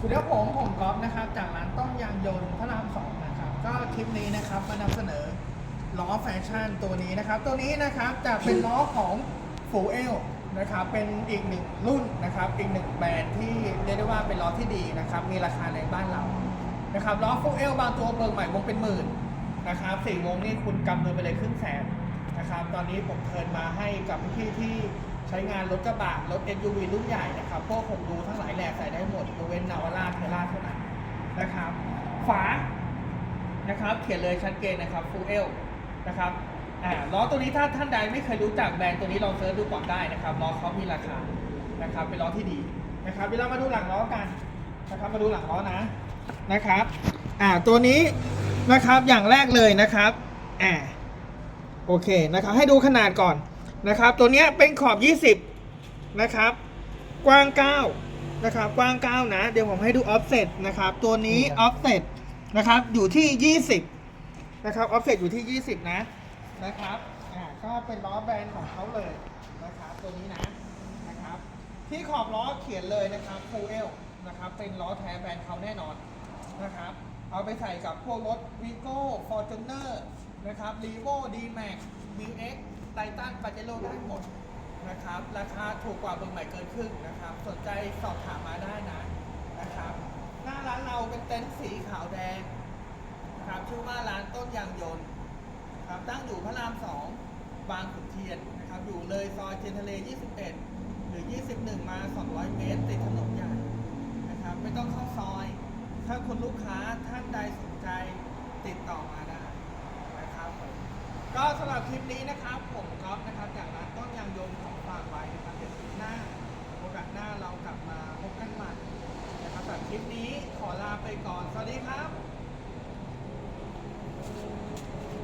สวัสดีครับผมผมก๊อฟนะครับจากร้านต้มยางยนต์พระรามสองนะครับก็คลิปนี้นะครับมานำเสนอล้อแฟชั่นตัวนี้นะครับ ตัวนี้นะครับจะเป็นล้อของฟูเอลนะครับเป็นอีกหนึ่งรุ่นนะครับอีกหนึ่งแบรนด์ที่เรียกได้ว่าเป็นล้อที่ดีนะครับมีราคาในบ้านเรานะครับล้อฟูเอลบางตัวเบิกใหม่วงเป็นหมื่นนะครับสี่วงนี่คุณกำเงินไปเลยครึ่งแสนนะครับตอนนี้ผมเทินมาให้กับพี่ที่ ใช้งานรถกระบะรถ SUV รุ่นใหญ่นะครับพวกผมดูทั้งหลายแหล่ใส่ได้หมดยกเว้นนาวาร่าเทล่าเท่านั้นนะครับ ฝานะครับ เขียนเลยชัดเจนนะครับฟูเอลนะครับอ่าล้อตัวนี้ถ้าท่านใดไม่เคยรู้จักแบรนด์ตัวนี้ลองเซิร์ชดูก่อนได้นะครับล้อเขามีราคานะครับ เป็นล้อที่ดีนะครับเวเรามาดูหลังล้อกันนะครับ มาดูหลังล้อนะนะครับ อ่าตัวนี้นะครับอย่างแรกเลยนะครับอ่าโอเคนะครับ ให้ดูขนาดก่อน นะครับ ตัวเนี้ยเป็นขอบ 20 นะครับ กว้าง 9 นะครับ กว้าง 9 นะ เดี๋ยวผมให้ดูออฟเซตนะครับ ตัวนี้ออฟเซตนะครับ อยู่ที่ 20 นะครับ ออฟเซตอยู่ที่ 20 นะ นะครับ อ่า ก็เป็นล้อแบรนด์ของเขาเลยนะครับ ตัวนี้นะ นะครับ ที่ขอบล้อเขียนเลยนะครับฟูเอลนะครับ เป็นล้อแท้แบรนด์เขาแน่นอน นะครับ เอาไปใส่กับพวกรถ Vigo Fortuner นะครับ r e v o D-Max BX Titan Pajero ไททันปาเจโร่ได้หมดนะครับ ราคาถูกกว่าเบอร์ใหม่เกินครึ่งนะครับ สนใจสอบถามมาได้นะนะครับ หน้าร้านเราเป็นเต็นท์สีขาวแดงนะครับชื่อว่าร้านต้นยางยนต์ครับตั้งอยู่พระราม2บางขุนเทียนนะครับ อยู่เลยซอยเทียนทะเล 21 หรือ 21 มา 200 เมตร ติดถนนใหญ่นะครับ ไม่ต้องเข้าซอย ถ้าคุณลูกค้าท่านใดสนใจติดต่อมาได้ ก็สำหรับคลิปนี้นะครับผมก๊อฟนะครับจากร้านต้นยางยมของฝากไว้นะครับเดี๋ยวคลิปหน้าโอกาสหน้าเรากลับมาพบกันใหม่นะครับสำหรับคลิปนี้ขอลาไปก่อน สวัสดีครับ